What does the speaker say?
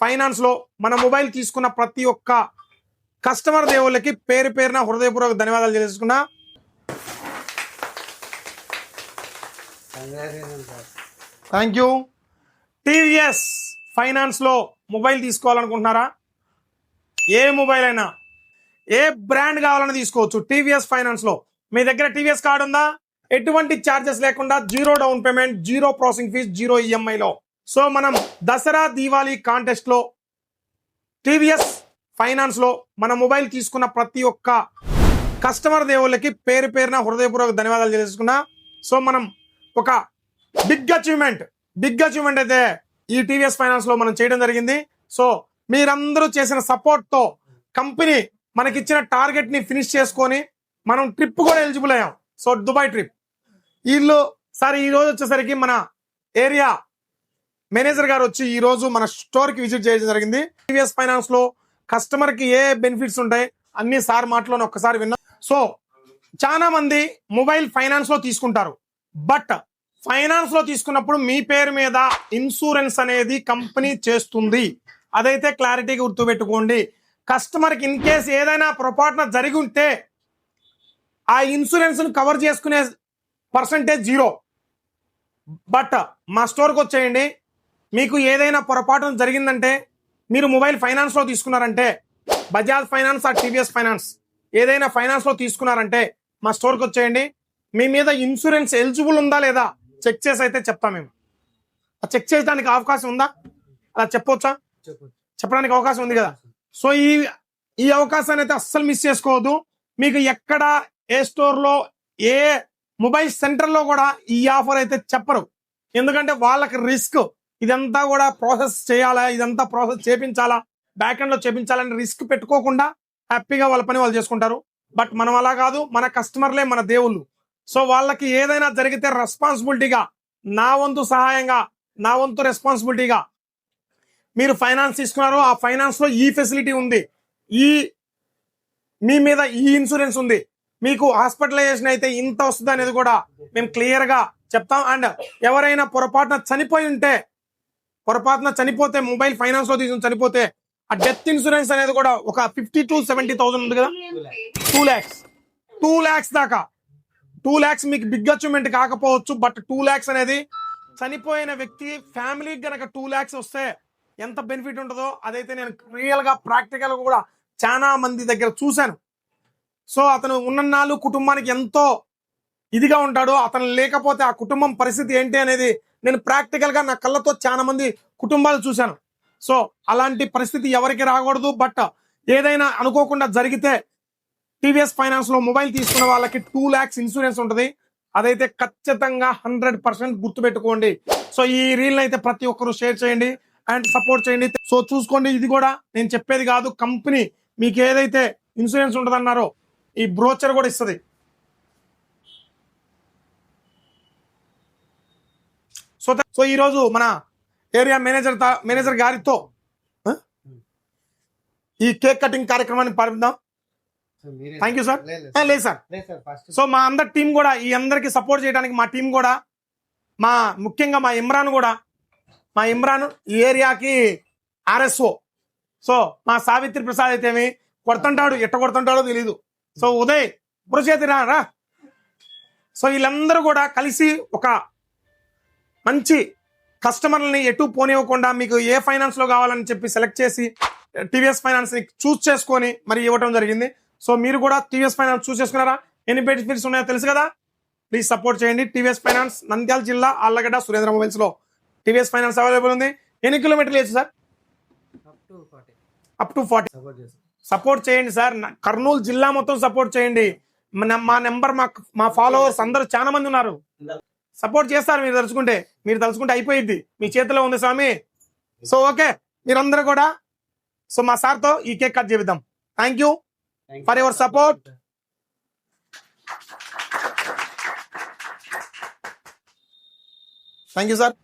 ఫైనాన్స్లో మన మొబైల్ తీసుకున్న ప్రతి ఒక్క కస్టమర్ దేవుళ్ళకి పేరు పేరున హృదయపూర్వక ధన్యవాదాలు తెలుసుకున్నా థ్యాంక్ యూ టీవీఎస్ ఫైనాన్స్లో మొబైల్ తీసుకోవాలనుకుంటున్నారా? ఏ మొబైల్ అయినా ఏ బ్రాండ్ కావాలని తీసుకోవచ్చు టీవీఎస్ ఫైనాన్స్లో మీ దగ్గర టీవీఎస్ కార్డు ఉందా ఎటువంటి ఛార్జెస్ లేకుండా zero down payment zero processing fee zero EMI లో సో మనం దసరా దీవాలి కాంటెస్ట్లో టీవీఎస్ ఫైనాన్స్లో మన మొబైల్ తీసుకున్న ప్రతి ఒక్క కస్టమర్ దేవుళ్ళకి పేరు పేరున హృదయపూర్వక ధన్యవాదాలు తెలుసుకున్నా సో మనం ఒక బిగ్ అచీవ్మెంట్ బిగ్ అచీవ్మెంట్ అయితే ఈ టీవీఎస్ ఫైనాన్స్లో మనం చేయడం జరిగింది. సో మీరందరూ చేసిన సపోర్ట్తో కంపెనీ మనకిచ్చిన టార్గెట్ని ఫినిష్ చేసుకొని మనం ట్రిప్ కూడా ఎలిజిబుల్ అయ్యాం. So Dubai trip. వీళ్ళు సార్ ఈ రోజు వచ్చేసరికి మన ఏరియా మేనేజర్ గారు వచ్చి ఈ రోజు మన స్టోర్కి విజిట్ చేయడం జరిగింది. టీవీఎస్ ఫైనాన్స్లో కస్టమర్కి ఏ బెనిఫిట్స్ ఉంటాయి అన్ని సార్ మాటలోనే ఒక్కసారి విన్నా. సో చాలా మంది మొబైల్ ఫైనాన్స్లో తీసుకుంటారు. బట్ ఫైనాన్స్లో తీసుకున్నప్పుడు మీ పేరు మీద ఇన్సూరెన్స్ అనేది కంపెనీ చేస్తుంది. అదైతే క్లారిటీగా గుర్తుపెట్టుకోండి కస్టమర్కి ఇన్ కేస్ ఏదైనా పొరపాటున జరిగి ఉంటే ఆ ఇన్సూరెన్స్ను కవర్ చేసుకునే పర్సంటేజ్ జీరో. బట్ మా స్టోర్కి వచ్చేయండి. మీకు ఏదైనా పొరపాటు జరిగిందంటే మీరు మొబైల్ ఫైనాన్స్లో తీసుకున్నారంటే Bajaj finance or TVS finance ఏదైనా ఫైనాన్స్లో తీసుకున్నారంటే మా స్టోర్కి వచ్చేయండి. మీ మీద ఇన్సూరెన్స్ ఎలిజిబుల్ ఉందా లేదా చెక్ చేసి అయితే చెప్తాం మేము. చెక్ చేయడానికి అవకాశం ఉందా? అలా చెప్పవచ్చా చెప్పడానికి అవకాశం ఉంది కదా. సో ఈ ఈ అవకాశాన్ని అయితే అస్సలు మిస్ చేసుకోవద్దు. మీకు ఎక్కడ ఏ స్టోర్లో ఏ మొబైల్ సెంటర్లో కూడా ఈ ఆఫర్ అయితే చెప్పరు. ఎందుకంటే వాళ్ళకి రిస్క్. ఇదంతా కూడా ప్రాసెస్ చేయాలా? ఇదంతా ప్రాసెస్ చేపించాలా? బ్యాక్ ఎండ్లో చేపించాలని రిస్క్ పెట్టుకోకుండా హ్యాపీగా వాళ్ళ పని వాళ్ళు చేసుకుంటారు. బట్ మనం అలా కాదు మన కస్టమర్లే మన దేవుళ్ళు. సో వాళ్ళకి ఏదైనా జరిగితే రెస్పాన్సిబిలిటీగా నా వంతు సహాయంగా నా వంతు రెస్పాన్సిబిలిటీగా మీరు ఫైనాన్స్ తీసుకున్నారు. ఆ ఫైనాన్స్లో ఈ ఫెసిలిటీ ఉంది. ఈ మీ మీద ఈ ఇన్సూరెన్స్ ఉంది. మీకు హాస్పిటలైజేషన్ అయితే ఇంత వస్తుంది అనేది కూడా మేము క్లియర్గా చెప్తాం. అండ్ ఎవరైనా పొరపాటున చనిపోయి ఉంటే పొరపాటున చనిపోతే మొబైల్ ఫైనాన్స్లో తీసుకుని చనిపోతే ఆ డెత్ ఇన్సూరెన్స్ అనేది కూడా ఒక ఫిఫ్టీ టు సెవెంటీ థౌసండ్ ఉంది కదా? టూ ల్యాక్స్ టూ ల్యాక్స్ దాకా. టూ ల్యాక్స్ మీకు బిగ్ అచీవ్మెంట్ కాకపోవచ్చు బట్ టూ ల్యాక్స్ అనేది చనిపోయిన వ్యక్తి ఫ్యామిలీకి గనక టూ ల్యాక్స్ వస్తే ఎంత బెనిఫిట్ ఉంటుందో అదైతే నేను రియల్గా ప్రాక్టికల్గా కూడా చాలా మంది దగ్గర చూశాను. సో అతను ఉన్నన్నాళ్ళు కుటుంబానికి ఎంతో ఇదిగా ఉంటాడు. అతను లేకపోతే ఆ కుటుంబం పరిస్థితి ఏంటి అనేది నేను ప్రాక్టికల్గా నా కళ్ళతో చాలా మంది కుటుంబాలు చూశాను. సో అలాంటి పరిస్థితి ఎవరికి రాకూడదు. బట్ ఏదైనా అనుకోకుండా జరిగితే టీవీఎస్ ఫైనాన్స్లో మొబైల్ తీసుకున్న వాళ్ళకి టూ ల్యాక్స్ ఇన్సూరెన్స్ ఉంటుంది. అదైతే ఖచ్చితంగా హండ్రెడ్ పర్సెంట్ గుర్తుపెట్టుకోండి. సో ఈ రీల్ అయితే ప్రతి ఒక్కరు షేర్ చేయండి అండ్ సపోర్ట్ చేయండి. సో చూసుకోండి ఇది కూడా నేను చెప్పేది కాదు. కంపెనీ మీకు ఏదైతే ఇన్సూరెన్స్ ఉంటుందన్నారో ఈ బ్రోచర్ కూడా ఇస్తుంది. సో సో ఈరోజు మన ఏరియా మేనేజర్ మేనేజర్ గారితో? ఈ కేక్ కటింగ్ కార్యక్రమాన్ని పాల్గొందాం థ్యాంక్ యూ సార్. లేదు సార్. సో మా అందరి టీం కూడా ఈ అందరికి సపోర్ట్ చేయడానికి మా టీం కూడా మా ముఖ్యంగా మా ఇమ్రాన్ కూడా మా ఇమ్రాన్ ఈ ఏరియాకి ఆర్ఎస్ఓ. సో మా సావిత్రి ప్రసాద్ అయితేమి కొడుతుంటాడు ఎట్ట కొడుతుంటాడో తెలీదు. సో ఉదయ్ పురుషేతి రా. సో వీళ్ళందరూ కూడా కలిసి ఒక మంచి కస్టమర్లని ఎటు పోనివ్వకుండా మీకు ఏ ఫైనాన్స్లో కావాలని చెప్పి సెలెక్ట్ చేసి టీవీఎస్ ఫైనాన్స్ని చూస్ చేసుకొని మరి ఇవ్వడం జరిగింది. సో మీరు కూడా టీవీఎస్ ఫైనాన్స్ చూస్ చేసుకున్నారా? ఎన్ని బెనిఫిట్స్ ఉన్నాయో తెలుసు కదా? ప్లీజ్ సపోర్ట్ చేయండి. టీవీఎస్ ఫైనాన్స్ నంద్యాల జిల్లా ఆళ్ళగడ్డ సురేంద్ర మొబైల్స్లో. టీవీఎస్ ఫైనాన్స్ అవైలబుల్ ఉంది. ఎన్ని కిలోమీటర్లు వేయచ్చు sir up to forty support చేయండి సార్ కర్నూలు జిల్లా మొత్తం సపోర్ట్ చేయండి. మా నెంబర్ మా మా ఫాలోవర్స్ అందరూ చాలా మంది ఉన్నారు. సపోర్ట్ చేస్తారు మీరు తలుచుకుంటే. మీరు తలుచుకుంటే అయిపోయింది మీ చేతిలో ఉంది స్వామి. సో ఓకే మీరందరూ కూడా సో మా సార్తో ఈ కేక్ కట్ చేపిద్దాం. Thank you For your support. Thank you sir